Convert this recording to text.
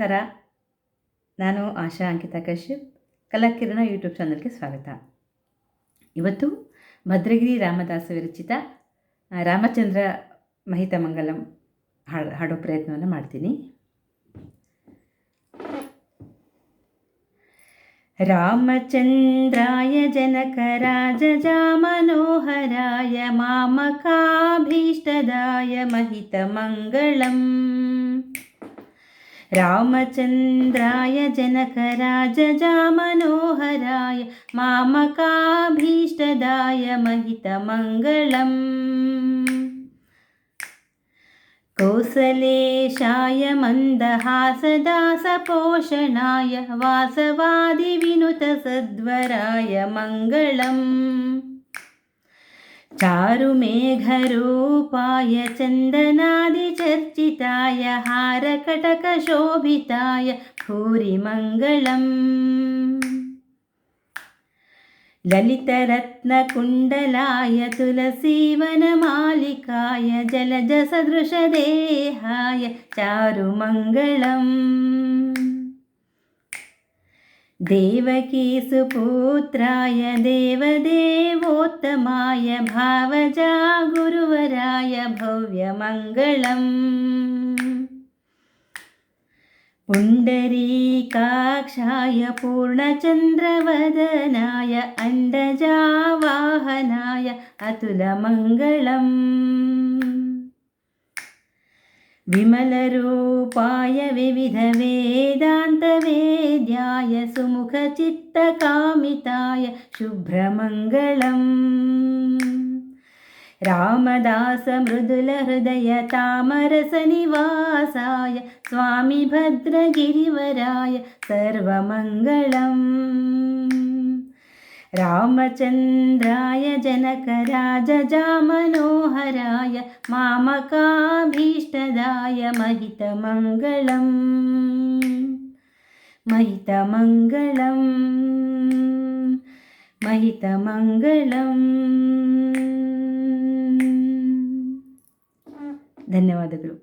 ನಮಸ್ಕಾರ. ನಾನು ಆಶಾ ಅಂಕಿತ ಕಶ್ಯಪ್. ಕಲಾಕಿರಣ ಯೂಟ್ಯೂಬ್ ಚಾನಲ್ಗೆ ಸ್ವಾಗತ. ಇವತ್ತು ಭದ್ರಗಿರಿ ರಾಮದಾಸ ವಿರಚಿತ ರಾಮಚಂದ್ರ ಮಹಿತಮಂಗಲಂ ಹಾಡು, ಹಾಡೋ ಪ್ರಯತ್ನವನ್ನು ಮಾಡ್ತೀನಿ. ರಾಮಚಂದ್ರಾಯ ಜನಕ ರಾಜ ಮನೋಹರಾಯ ಮಾಮಕಾಭೀಷ್ಟದಾಯ ಮಹಿತಮಂಗಳಂ रामचन्द्राय जनकराजजामनोहराय मामकाभीष्टदाय महितमङ्गलम्। कौसलेशाय मन्दहासदासपोषणाय वासवादिविनुतसद्वराय मङ्गलम् चारुमेघरूपाय चन्दनादिचर्चिताय हारकटकशोभिताय भूरिमङ्गलम्। ललितरत्नकुण्डलाय तुलसीवनमालिकाय जलजसदृशदेहाय चारुमङ्गलम् देवकीसुपुत्राय देवदेवोत्तमाय भावजा गुरुवराय भव्यमङ्गलम्। पुण्डरीकाक्षाय पूर्णचन्द्रवदनाय अण्डजावाहनाय अतुलमङ्गलम् विमलरूपाय विविधवेदान्तवेद्याय सुमुखचित्तकामिताय शुभ्रमङ्गलम्। रामदासमृदुलहृदयतामरसनिवासाय स्वामि भद्रगिरिवराय सर्वमङ्गलम् रामचन्द्राय जनकराजजामनोहराय मामकाभीष्टदाय महितमङ्गलम् महितमङ्गलम् महितमङ्गलम् ಧನ್ಯವಾದಗಳು